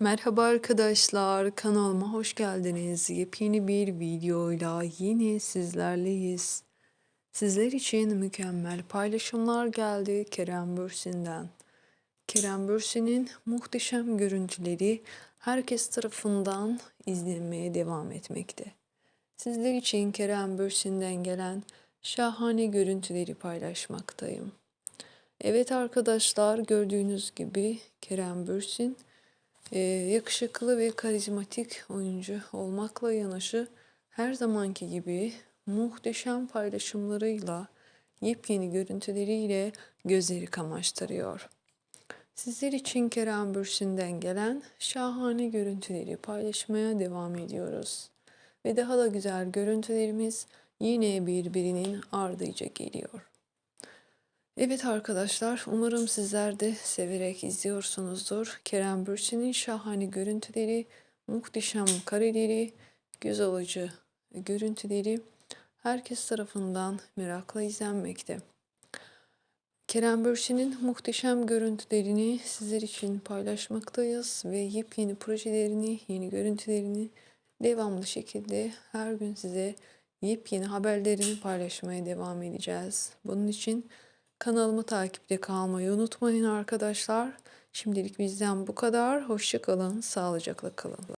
Merhaba arkadaşlar, kanalıma hoş geldiniz. Yepyeni bir videoyla yine sizlerleyiz. Sizler için mükemmel paylaşımlar geldi Kerem Bürsin'den. Kerem Bürsin'in muhteşem görüntüleri herkes tarafından izlenmeye devam etmekte. Sizler için Kerem Bürsin'den gelen şahane görüntüleri paylaşmaktayım. Evet arkadaşlar gördüğünüz gibi Kerem Bürsin ee, yakışıklı ve karizmatik oyuncu olmakla yanaşı her zamanki gibi muhteşem paylaşımlarıyla, yepyeni görüntüleriyle gözleri kamaştırıyor. Sizler için Kerem Bürsin'den gelen şahane görüntüleri paylaşmaya devam ediyoruz. Ve daha da güzel görüntülerimiz yine birbirinin ardıyla geliyor. Evet arkadaşlar, umarım sizler de severek izliyorsunuzdur. Kerem Bürsin'in şahane görüntüleri, muhteşem kareleri, göz alıcı görüntüleri herkes tarafından merakla izlenmekte. Kerem Bürsin'in muhteşem görüntülerini sizler için paylaşmaktayız ve yepyeni projelerini, yeni görüntülerini devamlı şekilde her gün size yepyeni haberlerini paylaşmaya devam edeceğiz. Bunun için Kanalımı takipte kalmayı unutmayın arkadaşlar. Şimdilik bizden bu kadar. Hoşçakalın, sağlıcakla kalın.